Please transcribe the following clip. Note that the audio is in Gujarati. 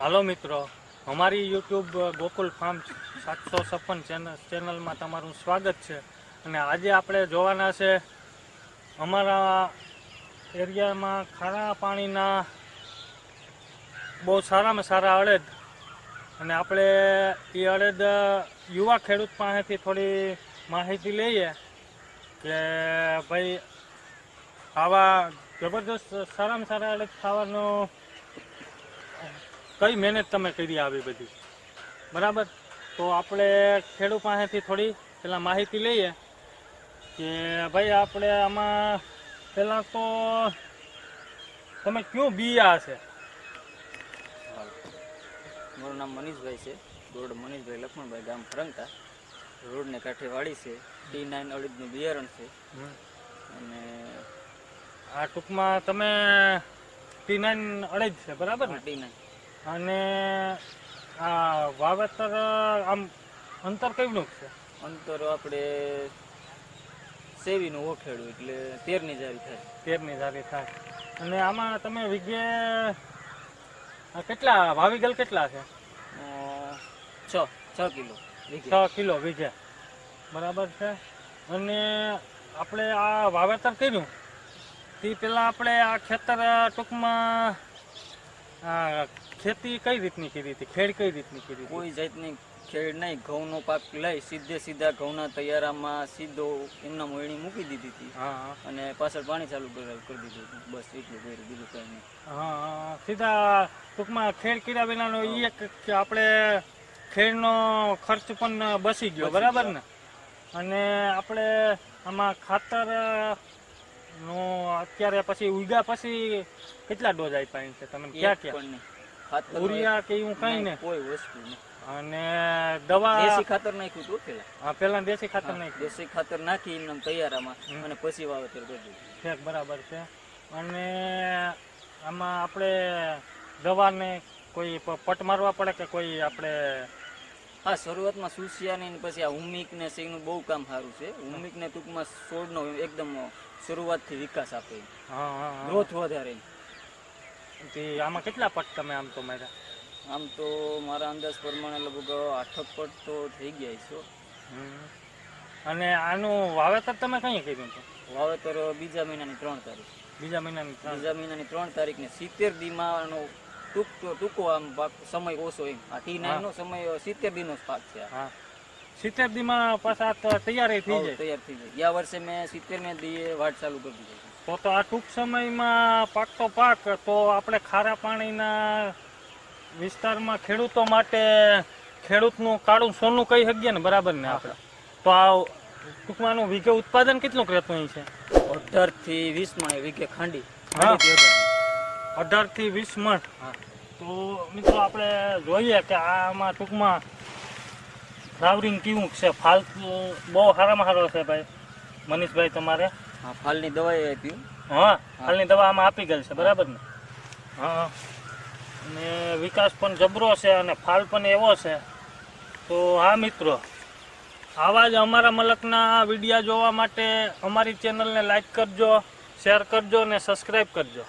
હાલો મિત્રો, અમારી યુટ્યુબ ગોકુલ ફાર્મ સાતસો છપ્પન ચેનલ, ચેનલમાં તમારું સ્વાગત છે. અને આજે આપણે જોવાના છે, અમારા એરિયામાં ખારા પાણીના બહુ સારામાં સારા અડદ. અને આપણે એ અડદ યુવા ખેડૂત પાસેથી થોડી માહિતી લઈએ કે ભાઈ, આવા જબરદસ્ત સારામાં સારા અડદ ખાવાનું કઈ મહેનત તમે કરી આવી બધી? બરાબર? તો આપણે ખેડૂત પાસેથી થોડી પેલા માહિતી લઈએ કે ભાઈ આપણે આમાં પહેલાં તો તમે કયું બિયા છે મારું નામ મનીષભાઈ છે. રોડ મનીષભાઈ લક્ષ્મણભાઈ ગામ ફરંગતા રોડને કાંઠે વાડી છે. ટી નાઇન અડદનું બિયારણ છે. અને આ ટૂંકમાં તમે ટી નાઇન અડે છે બરાબર ને? T nine. અને આ વાવેતર આમ અંતર કેવનું છે? અંતર આપણે સેવીનું ઓખેડું એટલે તેરની જારી થાય. તેરની જારી થાય. અને આમાં તમે વિગે આ કેટલા વાવીગલ કેટલા છે? છ છ કિલો છ કિલો વીઘે. બરાબર છે? અને આપણે આ વાવેતર કર્યું તે પહેલાં આપણે આ ખેતર ટૂંકમાં આ ખેતી કઈ રીતની કરી હતી? ખેડ કઈ રીતની કરી કોઈ જાતની ખેડ નહીં. ઘઉંનો પાક લઈ સીધે સીધા ઘઉંના તૈયારામાં સીધો એમના મોયણી મૂકી દીધી હતી. અને પાછળ પાણી ચાલુ કરી કરી દીધું હતું. બસ એટલું કર્યું. બીજું કઈ નહીં. હા સીધા ટૂંકમાં ખેડ કર્યા વિનાનો એક આપણે ખેડનો ખર્ચ પણ બસી ગયો. બરાબર ને? અને આપણે આમાં ખાતર નો અત્યારે પછી ઉગ્યા પછી કેટલા ડોઝ આપ્યા છે? તમે ક્યાં ક્યાં? પણ નહીં. ખાતર ઉરિયા કે એવું કઈ ને કોઈ વસ્તુ નહીં અને દવા દેશી ખાતર નાખ્યું હતું પેલા? હા, પેલા દેશી ખાતર નહીં દેશી ખાતર નાખી એમને તૈયારામાં અને પછી વાવેતર કરી દીધું. બરાબર છે. અને આમાં આપણે દવાને કોઈ પટ મારવા પડે કે કોઈ આપણે હા શરૂઆતમાં સુસિયાની ને પછી આ હુમિક ને સિંગનું બહુ કામ સારું છે. હુમિક ને ટૂંકમાં છોડનો એકદમ શરૂઆતથી વિકાસ આપે. ગ્રોથ વધારે. તે આમાં કેટલા પટ તમે આમ તો માર્યા? આમ તો મારા અંદાજ પ્રમાણે લગભગ આઠક પટ તો થઈ ગયા છો. અને આનું વાવેતર તમે કઈ કર્યું હતું? વાવેતર બીજા મહિનાની ત્રણ તારીખ. બીજા મહિનાની ત્રણ. બીજા મહિનાની ત્રણ તારીખ ને સિત્તેર દીમાં ટૂંક ટૂંકો આમ પાક સમય ઓછો એમ. આ ટી નાઇન નો સમય સિત્તેર દીનો જ પાક છે હા. સિત્તેર દીમાં પાછા તો તૈયારી થઈ જાય. તૈયાર થઈ જાય. ગયા વર્ષે મેં સિત્તેર ને દીએ વાટ ચાલુ કરી દીધી તો તો આ ટૂંક સમયમાં પાકતો પાક તો આપણે ખારા પાણીના વિસ્તારમાં ખેડૂતો માટે ખેડૂતનું કાળું સોનું કહી શકીએ ને? બરાબર ને આપણે? તો આ ટૂંકમાં વીઘે ઉત્પાદન કેટલું રહેતું અહીં છે? અઢારથી વીસ મણ વીઘે ખાંડી. અઢાર. થી વીસ મણ. તો મિત્રો આપણે જોઈએ કે આમાં ટૂંકમાં ફ્લાવરિંગ કેવું છે? ફાલ બહુ સારામાં સારો છે ભાઈ. મનીષભાઈ તમારે? હા ફાલની દવાઈ આપી હા. હાલની દવા આમાં આપી ગયેલ છે બરાબર ને? હા. અને વિકાસ પણ જબરો છે અને ફાલ પણ એવો છે. તો હા મિત્રો આવા જ અમારા મલકના વિડીયા જોવા માટે અમારી ચેનલને લાઈક કરજો શેર કરજો અને સબસ્ક્રાઈબ કરજો.